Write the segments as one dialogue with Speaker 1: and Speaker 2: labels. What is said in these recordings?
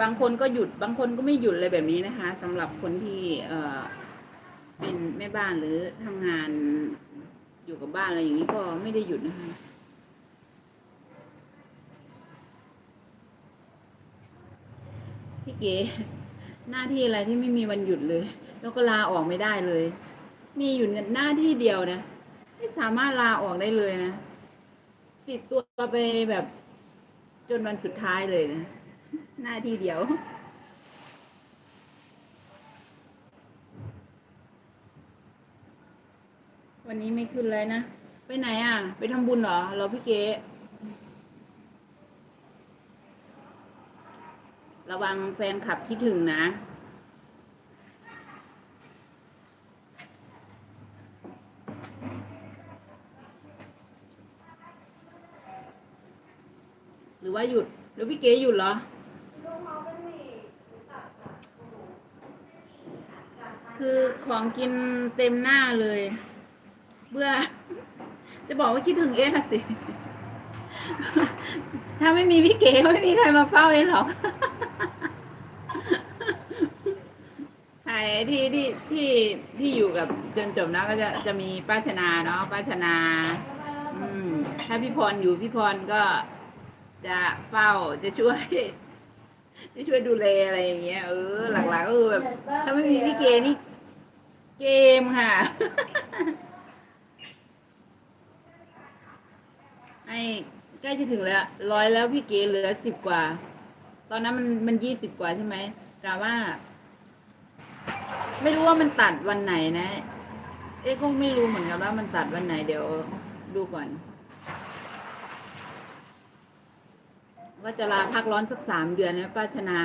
Speaker 1: บางคนก็หยุดบางคนก็ไม่หยุดเลยแบบนี้นะคะสำหรับคนที่เอ่อเป็นแม่บ้านหรือทำงานอยู่กับบ้านอะไรอย่างนี้ก็ไม่ได้หยุดนะคะพี่เก๋หน้าที่อะไรที่ไม่มีวันหยุดเลย แล้วก็ลาออกไม่ได้เลย มีอยู่หน้าที่เดียวนะไม่สามารถลาออกได้เลยนะติดตัวไปแบบจนวันสุดท้ายเลยนะ หน้าที่เดียว วันนี้ไม่ขึ้นเลยนะ ไปไหนอะ ไปทำบุญเหรอ เราพี่เก๋ระวังแฟนขับคิดถึงนะหรือว่าหยุดหรือพี่เก๋หยุดเหรอ คือของกินเต็มหน้าเลย เบื่อ จะบอกว่าคิดถึงเอสสิ ถ้าไม่มีพี่เก๋ไม่มีใครมาเฝ้าเอสหรอกใครที่ที่ที่ที่อยู่กับจนจบนะก็จะจะมีป้าชนาเนาะป้าชนา อืม ถ้าพี่พรอยู่พี่พรก็จะเฝ้าจะช่วยจะช่วยดูแลอะไรอย่างเงี้ยเออหลักๆก็คือแบบถ้าไม่มีพี่เกนี่ เกมค่ะ ไอ้ใกล้จะถึงแล้วร้อยแล้วพี่เกเหลือสิบกว่า ตอนนั้นมันมันยี่สิบกว่าใช่ไหมกะว่า ไม่รู้ว่ามันตัดวันไหนนะ เอ๊ก็ไม่รู้เหมือนกันว่ามันตัดวันไหนเดี๋ยวดูก่อน ว่าจะลาพักร้อนสักสามเดือนนะป้าชนา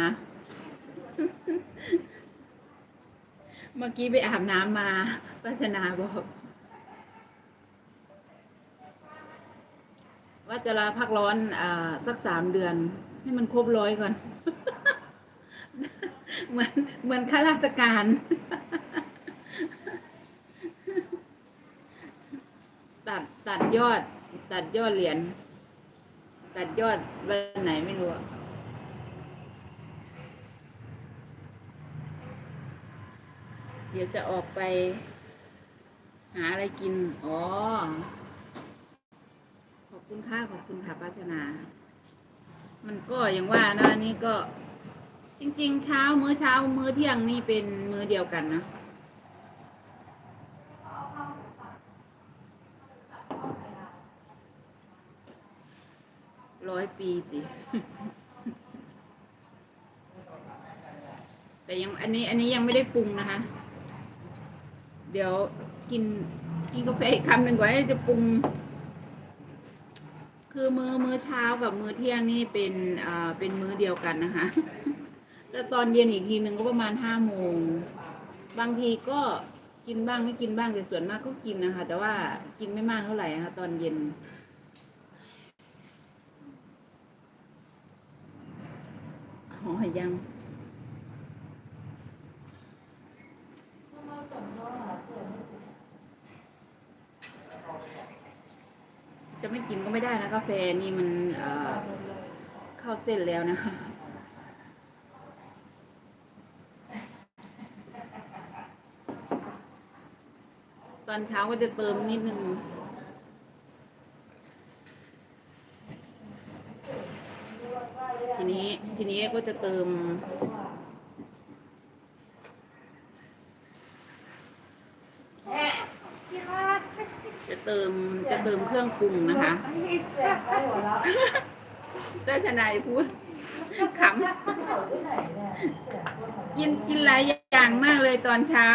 Speaker 1: เมื่อกี้ไปอาบน้ำมาป้าชนาบอก ว่าจะลาพักร้อนอสักสามเดือน ให้มันครบร้อยก่อน เหมือนเหมือนข้าราชการ ตัดตัดยอด ตัดยอดเหรียญตัดยอดวันไหนไม่รู้อะ เดี๋ยวจะออกไป หาอะไรกิน อ๋อ ขอบคุณค่ะขอบคุณค่ะป้าชนา มันก็อย่างว่านะอันนี้ก็ จริง ๆ เช้ามื้อเช้า มื้อเที่ยงนี่เป็นมื้อเดียวกันนะร้อยปีสิ แต่ยังอันนี้อันนี้ยังไม่ได้ปรุงนะคะ เดี๋ยวกินกินกาแฟอีกคำหนึ่งก่อนจะปรุง คือมือมือเช้ากับมือเที่ยงนี่เป็นอ่าเป็นมื้อเดียวกันนะคะแต่ตอนเย็นอีกทีหนึ่งก็ประมาณห้าโมงบางทีก็กินบ้างไม่กินบ้างแต่ส่วนมากก็กินนะคะ แต่ว่ากินไม่มากเท่าไหร่นะคะตอนเย็นหอยัง จะไม่กินก็ไม่ได้นะกาแฟนี่มันเข้าเส้นแล้วนะคะตอนเช้าก็จะเติมนิดนึงทีนี้ทีนี้ก็จะเติม จะเติมจะเติมเครื่องปรุงนะคะเจ้าทนายพูดขำกินกินหลายอย่างมากเลยตอนเช้า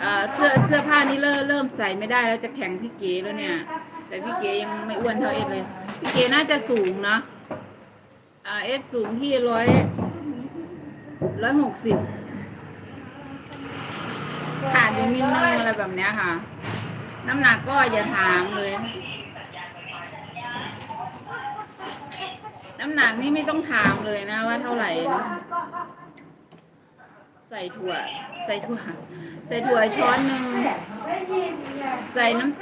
Speaker 1: เอ่อเสื้อเสื้อผ้านี่เริ่มเริ่มใส่ไม่ได้แล้วจะแข่งพี่เก๋แล้วเนี่ย แต่พี่เก๋ยังไม่อ้วนเท่าเอสเลย พี่เก๋น่าจะสูงเนาะอ่าเอสสูงที่ร้อยร้อยหกสิบขาด อยู่นิดนึงอะไรแบบเนี้ยค่ะ น้ำหนักก็อย่าถามเลย น้ำหนักนี่ไม่ต้องถามเลยนะว่าเท่าไหร่นะใส่ถั่ว ใส่ถั่ว ใส่ถั่วช้อนหนึ่งใส่น้ำ